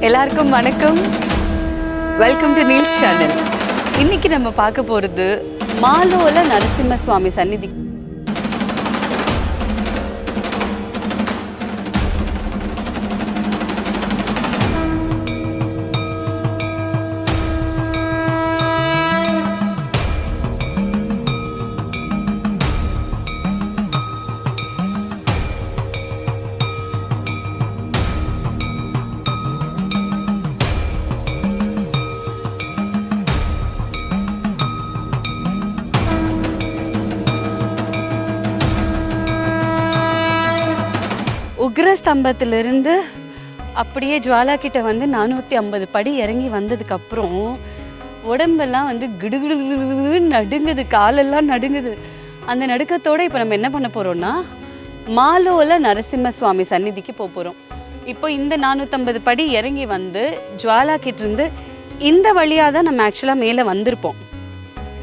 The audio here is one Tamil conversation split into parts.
எல்லாருக்கும் வணக்கம். வெல்கம் டு நீல் சேனல் இன்னைக்கு நம்ம பார்க்க போறது மாலோல நரசிம்ம சுவாமி சந்நிதி உக்ரஸ்தம்பத்திலிருந்து அப்படியே ஜுவாலா கிட்ட வந்து நானூற்றி ஐம்பது படி இறங்கி வந்ததுக்கு அப்புறம் உடம்பெல்லாம் வந்து கிடுகிடுன்னு நடுங்குது காலெல்லாம் நடுங்குது. அந்த நடுக்கத்தோட இப்போ நம்ம என்ன பண்ண போறோம்னா மாலோல நரசிம்ம சுவாமி சந்நிதிக்கு போக போகிறோம் இப்போ இந்த நானூற்றம்பது படி இறங்கி வந்து ஜுவாலா கிட்டேருந்து இந்த வழியாக தான் நம்ம ஆக்சுவலாக மேலே வந்திருப்போம்.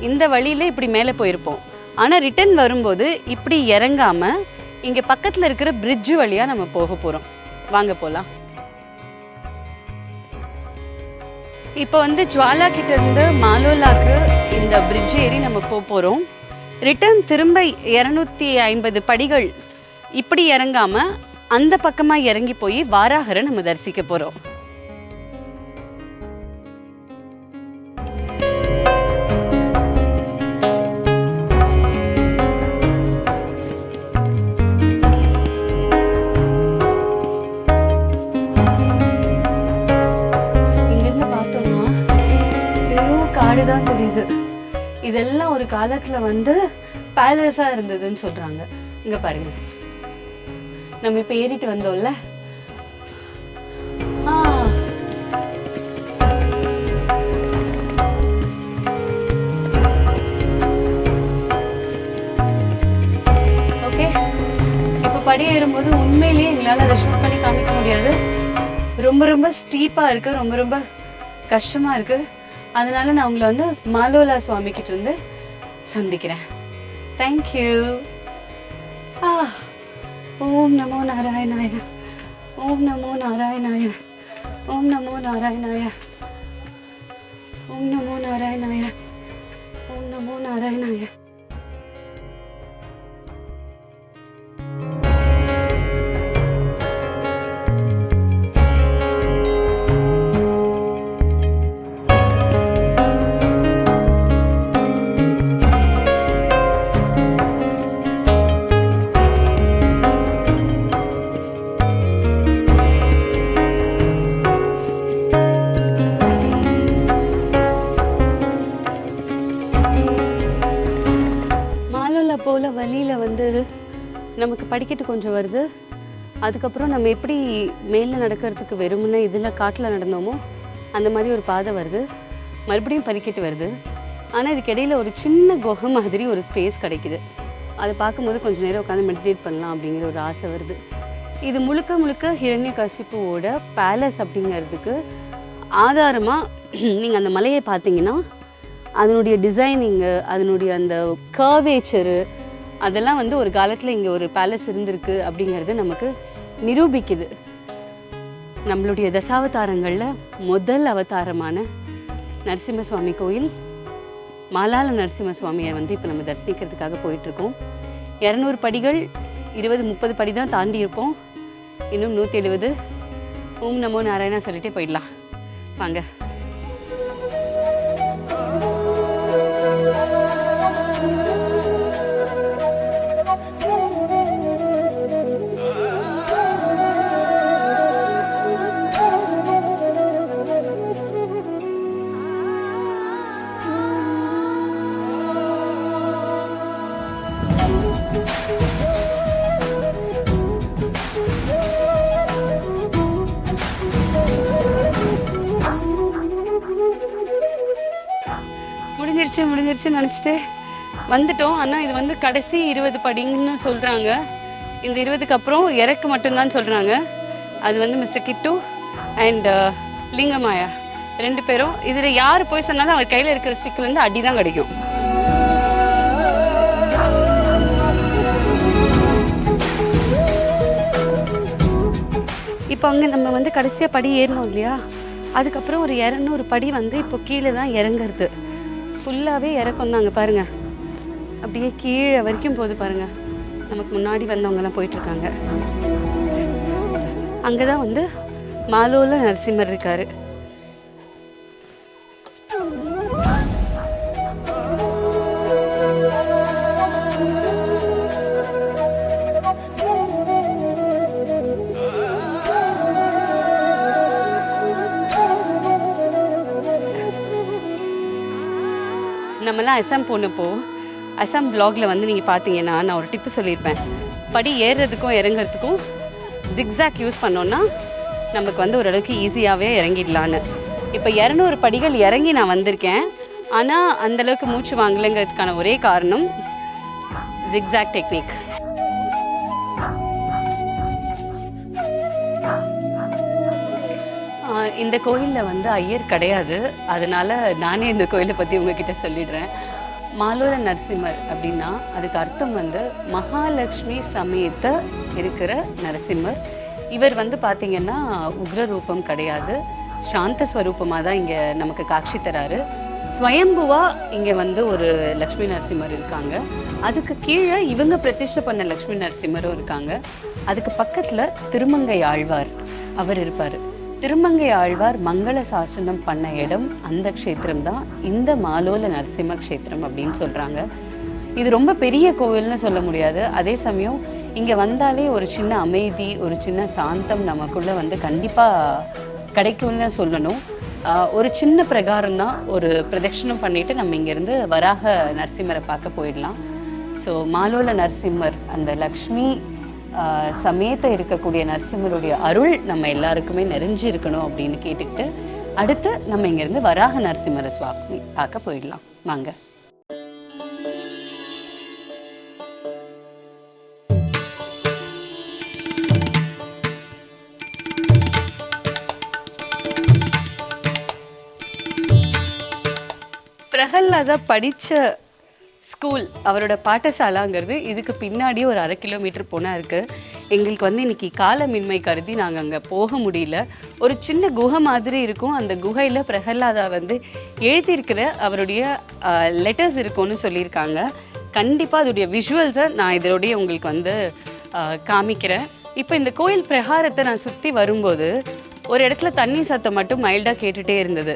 இந்த வழியில் இப்படி மேலே போயிருப்போம். ஆனால் ரிட்டர்ன் வரும்போது இப்படி இறங்காமல் இங்கே பக்கத்தில் இருக்கிற பிரிட்ஜு வழியாக நம்ம போக போகிறோம் வாங்க போகலாம் இப்போ வந்து ஜுவாலா கிட்ட இருந்து மாலோலாக்கு இந்த பிரிட்ஜ் ஏறி நம்ம போக போகிறோம் ரிட்டர்ன் திரும்ப இரநூத்தி ஐம்பது படிகள் இப்படி இறங்காம அந்த பக்கமாக இறங்கி போய் வாராகரை நம்ம தரிசிக்க போகிறோம் காலத்துல வந்து பேலஸாக இருந்ததுன்னு சொல்றாங்க. இங்கே பாருங்க. நம்ம இப்ப ஏறிட்டு வந்தோம்ல? ஓகே. இப்போ படி ஏறும்போது உண்மையிலேயே எங்களால் அதை ஷூட் பண்ணி காமிக்க முடியாது. ரொம்ப ரொம்ப ஸ்டீப்பாக இருக்குது ரொம்ப ரொம்ப கஷ்டமாக இருக்குது அதனால நான் உங்களை வந்து மாலோலா சுவாமி கிட்ட இருந்து சந்திக்கிறேன் தேங்க்யூ ஆ ஓம் நமோ நாராயணாய ஓம் நமோ நாராயணாய ஓம் நமோ நாராயணாய ஓம் நமோ நாராயணாய ஓம் நமோ நாராயணாய நமக்கு படிக்கட்டு கொஞ்சம் வருது. அதுக்கப்புறம் நம்ம எப்படி மேலே நடக்கிறதுக்கு வெறுமனே இதில் காட்டில் நடந்தோமோ அந்த மாதிரி ஒரு பாதை வருது. மறுபடியும் படிக்கட்டு வருது. ஆனால் இதுக்கு இடையில ஒரு சின்ன குகை மாதிரி ஒரு ஸ்பேஸ் கிடைக்குது. அதை பார்க்கும்போது கொஞ்சம் நேரம் உட்காந்து மெடிடேட் பண்ணலாம் அப்படிங்கிற ஒரு ஆசை வருது. இது முழுக்க முழுக்க ஹிரண்ய கசிப்புவோட பேலஸ் அப்படிங்கிறதுக்கு ஆதாரமாக நீங்கள் அந்த மலையை பார்த்தீங்கன்னா அதனுடைய டிசைனிங்கு அதனுடைய அந்த கர்வேச்சரு அதெல்லாம் வந்து ஒரு காலத்தில் இங்கே ஒரு பேலஸ் இருந்திருக்கு அப்படிங்கிறது நமக்கு நிரூபிக்குது. நம்மளுடைய தசாவதாரங்களில் முதல் அவதாரமான நரசிம்ம சுவாமி கோயில் மாலால நரசிம்ம சுவாமியை வந்து இப்போ நம்ம தரிசிக்கிறதுக்காக போயிட்டுருக்கோம். இரநூறு படிகள் இருபது முப்பது படி தான் தாண்டி இருப்போம் இன்னும் நூற்றி எழுபது ஓம் நமோ நாராயணா சொல்லிட்டே போயிடலாம். வாங்க. முடிஞ்சிருச்சுன்னு நினச்சிட்டு வந்துட்டோம். ஆனால் இது வந்து கடைசி இருபது படிங்கன்னு சொல்கிறாங்க இந்த இருபதுக்கு அப்புறம் இறக்கு மட்டும்தான் சொல்கிறாங்க அது வந்து mister Kittu and uh, Lingamaya ரெண்டு பேரும் இதில் யார் போய் சொன்னாலும் அவர் கையில் இருக்கிற ஸ்டிக்லேருந்து அடி தான் கிடைக்கும். இப்போ அங்கே நம்ம வந்து கடைசியாக படி ஏறணும் இல்லையா? அதுக்கப்புறம் ஒரு இரநூறு படி வந்து இப்போ கீழே தான் இறங்குறது. ஃபுல்லாகவே இறக்கம் தாங்க பாருங்க. அப்படியே கீழே வரைக்கும் போகுது பாருங்க. நமக்கு முன்னாடி வந்தவங்கலாம் போயிட்டுருக்காங்க. அங்கே தான் வந்து மாலோல நரசிம்மர் இருக்காரு. நம்மலாம் அசாம் போனப்போ அசாம் பிளாகில் வந்து நீங்கள் பார்த்தீங்கன்னா நான் ஒரு டிப்பு சொல்லியிருப்பேன். படி ஏறுறதுக்கும் இறங்குறதுக்கும் ஜிக்ஸாக் யூஸ் பண்ணோன்னா நமக்கு வந்து ஓரளவுக்கு ஈஸியாகவே இறங்கிடலான்னு. இப்போ இரநூறு படிகள் இறங்கி நான் வந்திருக்கேன். ஆனால் அந்தளவுக்கு மூச்சு வாங்கலைங்கிறதுக்கான ஒரே காரணம் ஜிக்ஸாக் டெக்னிக் இந்த கோயிலில் வந்து ஐயர் கிடையாது. அதனால நானே இந்த கோயிலை பற்றி உங்ககிட்ட சொல்லிடுறேன். மாலோர நரசிம்மர் அப்படின்னா அதுக்கு அர்த்தம் வந்து மகாலட்சுமி சமயத்தை இருக்கிற நரசிம்மர். இவர் வந்து பார்த்தீங்கன்னா உக்ர ரூபம் கிடையாது. சாந்த ஸ்வரூபமாக தான் இங்கே நமக்கு காட்சி தராரு. ஸ்வயம்புவா இங்கே வந்து ஒரு லக்ஷ்மி நரசிம்மர் இருக்காங்க. அதுக்கு கீழே இவங்க பிரதிஷ்டை பண்ண லக்ஷ்மி நரசிம்மரும் இருக்காங்க. அதுக்கு பக்கத்தில் திருமங்கை ஆழ்வார் அவர் இருப்பார். திருமங்கை ஆழ்வார் மங்கள சாசனம் பண்ண இடம் அந்த க்ஷேத்திரம் தான். இந்த மாலோல நரசிம்ம க்ஷேத்திரம் அப்படின்னு சொல்கிறாங்க இது ரொம்ப பெரிய கோவில்னு சொல்ல முடியாது. அதே சமயம் இங்கே வந்தாலே ஒரு சின்ன அமைதி ஒரு சின்ன சாந்தம் நமக்குள்ளே வந்து கண்டிப்பாக கிடைக்கும்னு சொல்லணும். ஒரு சின்ன பிரகாரம் தான் ஒரு பிரதட்சணம் பண்ணிட்டு நம்ம இங்கேருந்து வராக நரசிம்மரை பார்க்க போயிடலாம். ஸோ மாலோல நரசிம்மர் அந்த லக்ஷ்மி ஆஹ் இருக்கக்கூடிய நரசிம்மருடைய அருள் நம்ம எல்லாருக்குமே நிறைஞ்சு இருக்கணும் அப்படின்னு கேட்டுக்கிட்டு அடுத்து நம்ம இங்கேருந்து வராக நரசிம்மர சுவாமி பார்க்க போயிடலாம். வாங்க. பிரகல்லாத படித்த ஸ்கூல் அவரோட பாட்டசாலாங்கிறது இதுக்கு பின்னாடி ஒரு அரை கிலோமீட்டர் போனால் இருக்குது எங்களுக்கு வந்து இன்னைக்கு காலமின்மை கருதி நாங்கள் அங்கே போக முடியல. ஒரு சின்ன குகை மாதிரி இருக்கும். அந்த குகையில் பிரகலாதா வந்து எழுதியிருக்கிற அவருடைய லெட்டர்ஸ் இருக்கும்னு சொல்லியிருக்காங்க. கண்டிப்பாக அதோடைய விஷுவல்ஸை நான் இதோடைய உங்களுக்கு வந்து காமிக்கிறேன். இப்போ இந்த கோயில் பிரகாரத்தை நான் சுற்றி வரும்போது ஒரு இடத்துல தண்ணி சத்தம் மட்டும் மைல்டாக கேட்டுகிட்டே இருந்தது.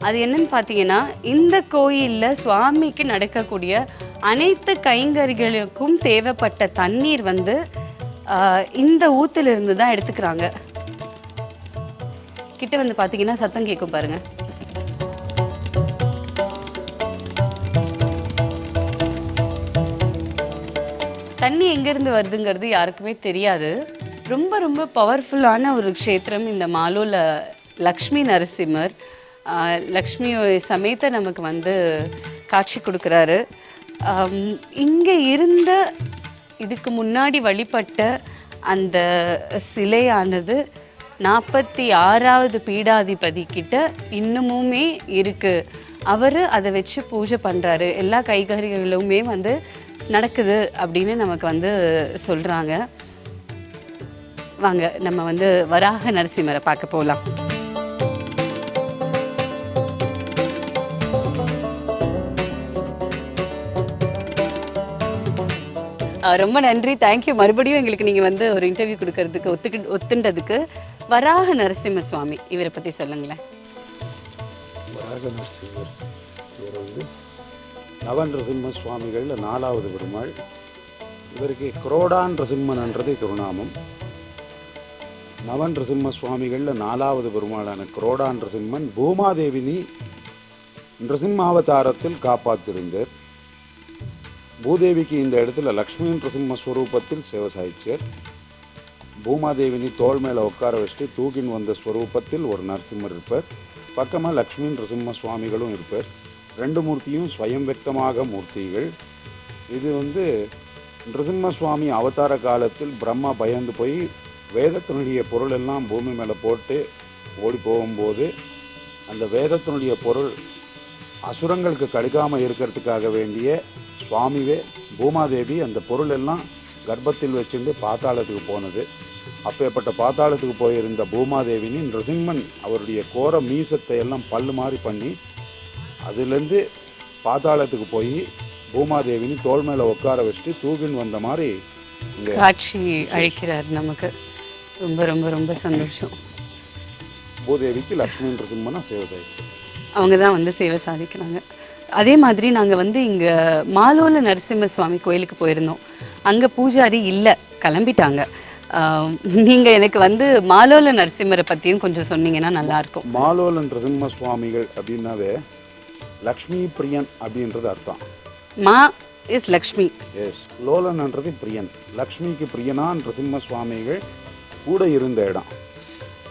அது என்னன்னு பார்த்தீங்கன்னா இந்த கோயிலில் சுவாமிக்கு நடக்கக்கூடிய அனைத்து கைங்கறிகளுக்கும் தேவைப்பட்ட தண்ணீர் வந்து ஆஹ், இந்த ஊத்திலிருந்து தான் எடுத்துக்கிறாங்க. கிட்ட வந்து பார்த்தீங்கன்னா சத்தம் கேட்கும் பாருங்க. தண்ணி எங்கேருந்து வருதுங்கிறது யாருக்குமே தெரியாது. ரொம்ப ரொம்ப பவர்ஃபுல்லான ஒரு க்ஷேத்திரம் இந்த மாலூல லக்ஷ்மி நரசிம்மர். லக்ஷ்மி சமேத நமக்கு வந்து காட்சி கொடுக்குறாரு. இங்கே இருந்த இதுக்கு முன்னாடி வழிபட்ட அந்த சிலையானது நாற்பத்தி ஆறாவது பீடாதிபதி கிட்ட இன்னமுமே இருக்குது அவர் அதை வச்சு பூஜை பண்ணுறாரு எல்லா கைகறிகளுமே வந்து நடக்குது அப்படின்னு நமக்கு வந்து சொல்கிறாங்க வாங்க நம்ம வந்து வராக நரசிம்மரை பார்க்க போகலாம் ரொம்ப நன்றி. தேங்க்யூ மறுபடியும் எங்களுக்கு நீங்கள் வந்து ஒரு இன்டர்வியூ கொடுக்கறதுக்கு ஒத்துக்கு ஒத்துண்டதுக்கு வராக நரசிம்ம சுவாமி இவரை பற்றி சொல்லுங்களேன். வராக நரசிம்மர் இவர் வந்து நவன் நரசிம்ம சுவாமிகள் நாலாவது பெருமாள். இவருக்கு குரோடான் நரசிம்மன்ன்றது திருநாமம். நவன் நரசிம்ம சுவாமிகளில் நாலாவது பெருமாளான குரோடான் நரசிம்மன் பூமாதேவினி நரசிம்மாவதாரத்தில் காப்பாத்திருந்தார். பூதேவிக்கு இந்த இடத்துல லக்ஷ்மி பிரசிம்ம ஸ்வரூபத்தில் சேவை சாய்ச்சார் பூமாதேவினி தோள் மேலே உட்கார வச்சுட்டு தூக்கின் வந்த ஸ்வரூபத்தில் ஒரு நரசிம்மர் இருப்பார். பக்கமாக லக்ஷ்மி நரசிம்ம சுவாமிகளும் இருப்பார். ரெண்டு மூர்த்தியும் ஸ்வயம் வெக்தமாக மூர்த்திகள். இது வந்து நரசிம்ம சுவாமி அவதார காலத்தில் பிரம்மா பயந்து போய் வேதத்தினுடைய பொருள் எல்லாம் பூமி மேலே போட்டு ஓடி போகும்போது அந்த வேதத்தினுடைய பொருள் அசுரங்களுக்கு கடுக்காமல் இருக்கிறதுக்காக வேண்டிய சுவாமிவே பூமாதேவி அந்த பொருள் எல்லாம் கர்ப்பத்தில் வச்சுட்டு பாத்தாளத்துக்கு போனது. அப்பேற்பட்ட பாதாளத்துக்கு போயிருந்த பூமாதேவினி நிருசிம்மன் அவருடைய கோர மீசத்தை எல்லாம் பல்லு மாதிரி பண்ணி அதுலேருந்து பாதாளத்துக்கு போய் பூமாதேவினி தோள் மேலே உட்கார வச்சுட்டு தூக்கின்னு வந்த மாதிரி காட்சி அழிக்கிறார் நமக்கு. ரொம்ப ரொம்ப ரொம்ப சந்தோஷம். பூதேவிக்கு லக்ஷ்மி நிருசிம்மனா சேவை சாய்ச்சி அவங்க தான் வந்து சேவை சாதிக்கிறாங்க. அதே மாதிரி நாங்கள் வந்து இங்கே மாலோல நரசிம்ம சுவாமி கோயிலுக்கு போயிருந்தோம். அங்கே பூஜாரி இல்லை கிளம்பிட்டாங்க. நீங்கள் எனக்கு வந்து மாலோல நரசிம்மரை பற்றியும் கொஞ்சம் சொன்னீங்கன்னா நல்லாயிருக்கும். மாலோல நிருசிம்ம சுவாமிகள் அப்படின்னாவே லக்ஷ்மி பிரியன் அப்படின்றது அர்த்தம். மா இஸ் லக்ஷ்மி. எஸ் லோலன்ன்றது பிரியன். லக்ஷ்மிக்கு பிரியனா நிருசிம்ம சுவாமிகள் கூட இருந்த இடம்.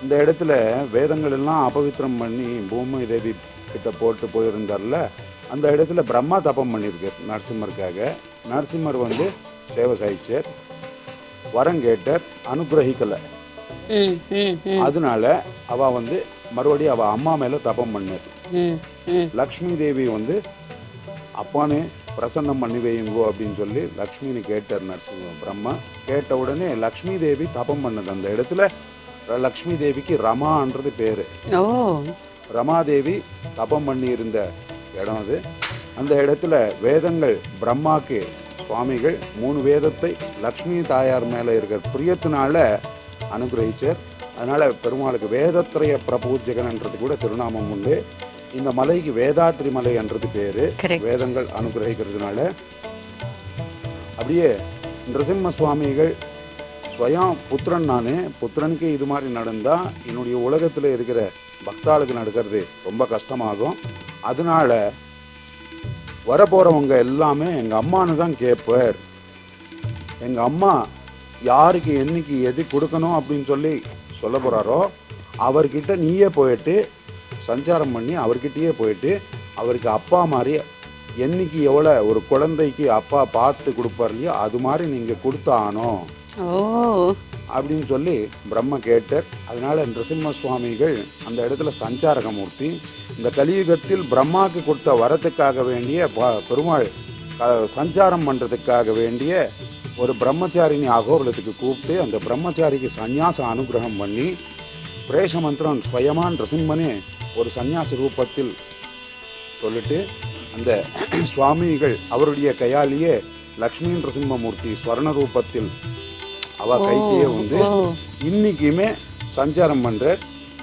இந்த இடத்துல வேதங்கள் எல்லாம் அபவித்திரம் பண்ணி பூமி தேவி கிட்ட போட்டு போயிருந்தார்ல அந்த இடத்துல பிரம்மா தபம் பண்ணியிருக்கார் நரசிம்மருக்காக. நரசிம்மர் வந்து சேவை சாய்ச்சார் வரம் கேட்டார் அனுகிரகிக்கலை. அதனால அவ வந்து மறுபடியும் அவ அம்மா மேல தபம் பண்ணார். லக்ஷ்மி தேவி வந்து அப்பானே பிரசன்னம் பண்ணி வையுங்கோ அப்படின்னு சொல்லி லக்ஷ்மின்னு கேட்டார் நரசிம்ம பிரம்மா. கேட்ட உடனே லக்ஷ்மி தேவி தபம் பண்ணது. அந்த இடத்துல லக்ஷ்மி தேவிக்கு ரமான்றது பேரு. ரமாதேவி தபம் பண்ணி இருந்த இடம் அது. அந்த இடத்துல வேதங்கள் பிரம்மாக்கு சுவாமிகள் மூணு வேதத்தை லக்ஷ்மி தாயார் மேலே இருக்கிற பிரியத்தினால அனுகிரகிச்சார். அதனால பெருமாளுக்கு வேதத்திரய பிரபூஜகன்ன்றது கூட திருநாமம் உண்டு. இந்த மலைக்கு வேதாத்ரி மலை என்றது பேரு. வேதங்கள் அனுகிரகிக்கிறதுனால. அப்படியே நிருசிம்ம சுவாமிகள் ஸ்வயம் புத்திரன் நான். புத்திரனுக்கு இது மாதிரி நடந்தா என்னுடைய உலகத்தில் இருக்கிற பக்தாளுக்கு நடக்கிறது ரொம்ப கஷ்டமாகும். அதனால வரப்போகிறவங்க எல்லாமே எங்கள் அம்மானு தான் கேட்பார் எங்கள் அம்மா யாருக்கு என்னைக்கு எது கொடுக்கணும் அப்படின்னு சொல்லி சொல்ல போகிறாரோ அவர்கிட்ட நீயே போயிட்டு சஞ்சாரம் பண்ணி அவர்கிட்டயே போயிட்டு அவருக்கு அப்பா மாதிரி என்னைக்கு எவ்வளோ ஒரு குழந்தைக்கு அப்பா பார்த்து கொடுப்பார் இல்லையோ அது மாதிரி நீங்கள் கொடுத்தானோ ஓ. அப்படின்னு சொல்லி பிரம்ம கேட்டார் அதனால் நிருசிம்ம சுவாமிகள் அந்த இடத்துல சஞ்சாரகமூர்த்தி இந்த கலியுகத்தில் பிரம்மாவுக்கு கொடுத்த வரத்துக்காக வேண்டிய ப- பெருமாள் சஞ்சாரம் பண்ணுறதுக்காக வேண்டிய ஒரு பிரம்மச்சாரினி அகோரலத்துக்கு கூப்பிட்டு அந்த பிரம்மச்சாரிக்கு சந்நியாச அனுகிரகம் பண்ணி பிரேஷ மந்திரம் ஸ்வயமான் நரசிம்மனே ஒரு சந்நியாச ரூபத்தில் சொல்லிட்டு அந்த சுவாமிகள் அவருடைய கையாலேயே லக்ஷ்மி நரசிம்மமூர்த்தி ஸ்வர்ண ரூபத்தில் அவ கைக்கே வந்து இன்னைக்குமே சஞ்சாரம் பண்றார்.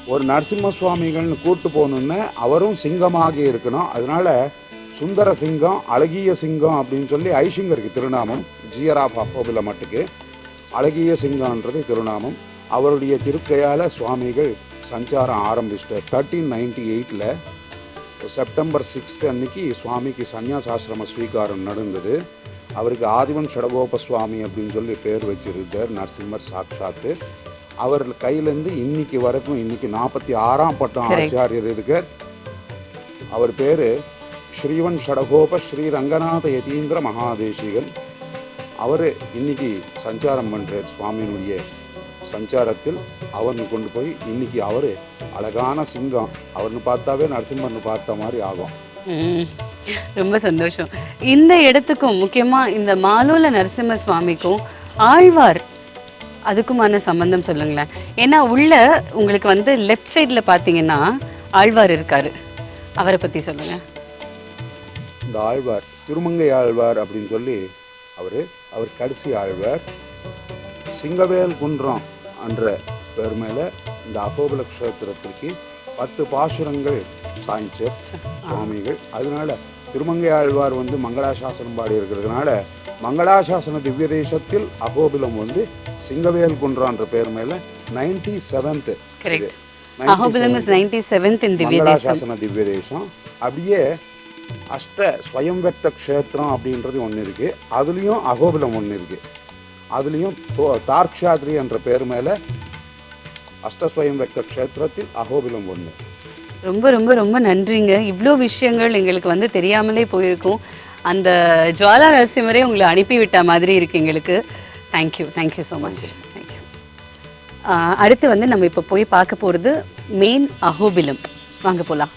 ஒரு நரசிம்ம சுவாமிகள்னு கூட்டு போகணுன்னு அவரும் சிங்கமாக இருக்கணும். அதனால சுந்தர சிங்கம் அழகிய சிங்கம் அப்படின்னு சொல்லி ஐசிங்கருக்கு திருநாமம் ஜியராப் அப்போபில மட்டுக்கு. அழகிய சிங்கம்ன்றது திருநாமம். அவருடைய திருக்கையால் சுவாமிகள் சஞ்சாரம் ஆரம்பிச்சிட்டார். தேர்ட்டீன் நைன்டி எயிட்டில் செப்டம்பர் சிக்ஸ்த் அன்னைக்கு சுவாமிக்கு சந்நியாசாசிரம ஸ்வீகாரம் நடந்தது. அவருக்கு ஆதிவன் ஷடகோப சுவாமி அப்படின்னு சொல்லி பேர் வச்சிருந்தார் நரசிம்மர் சாட்சாத்து. அவர் கையிலேருந்து இன்னைக்கு வரைக்கும் இன்னைக்கு நாற்பத்தி ஆறாம் பட்டம். ஆச்சாரியர் இருக்கார். அவர் பேர் ஸ்ரீவன் ஷடகோப ஸ்ரீ ரங்கநாத யதீந்திர மகாதேசிகன். அவர் இன்னைக்கு சஞ்சாரம் பண்ணுறார் சுவாமியினுடைய சஞ்சாரத்தில். அவர்னு கொண்டு போய் இன்னைக்கு அவர் அழகான சிங்கம். அவர்னு பார்த்தாவே நரசிம்மர்னு பார்த்த மாதிரி ஆகும். ரொம்ப சந்தோஷம். இந்த இடத்துக்கும் முக்கியமா இந்த மாலோல நரசிம்ம சுவாமிக்கும் ஆழ்வார் அதுக்குமான சம்பந்தம் சொல்லுங்களேன். ஏன்னா உள்ள உங்களுக்கு வந்து லெஃப்ட் சைடில் பார்த்தீங்கன்னா ஆழ்வார் இருக்காரு. அவரை பத்தி சொல்லுங்க. இந்த ஆழ்வார் திருமங்கை ஆழ்வார் அப்படின்னு சொல்லி அவர் அவர் கடைசி ஆழ்வார். சிங்கவேல் குன்றம் என்ற பேர் மேலே இந்த அகோபல க்ஷேத்திரத்திற்கு பத்து பாசுரங்கள் சாய்ச்சார் சுவாமிகள். அதனால திருமங்கை ஆழ்வார் வந்து மங்களாசாசனம் பாடி இருக்கிறதுனால மங்களாசாசன திவ்ய தேசத்தில் அகோபிலம் வந்து சிங்கவேல் குன்றம் என்ற பேர் மேலே ninety seventh is ninety seventh in திவ்ய தேசம். மங்களாசாசன திவ்ய தேசம். அப்படியே அஷ்ட ஸ்வயம் வெக்த க்ஷேத்திரம் அப்படின்றது ஒன்று இருக்கு. அதுலேயும் அகோபிலம் ஒன்று இருக்கு. அதுலேயும் தார்க்ஷாத்ரி என்ற பேர் மேலே அஷ்டஸ்வயம் வெக்த க்ஷேத்திரத்தில் அகோபிலம் ஒன்று ரொம்ப ரொம்ப ரொம்ப நன்றிங்க. இவ்வளோ விஷயங்கள் எங்களுக்கு வந்து தெரியாமலே போயிருக்கும். அந்த ஜுவாலா நரசிம்மரே உங்களை அனுப்பி விட்ட மாதிரி இருக்கு எங்களுக்கு. Thank you thank you so much thank you அடுத்து வந்து நம்ம இப்போ போய் பார்க்க போகிறது மெயின் அஹோபிலம் வாங்க போகலாம்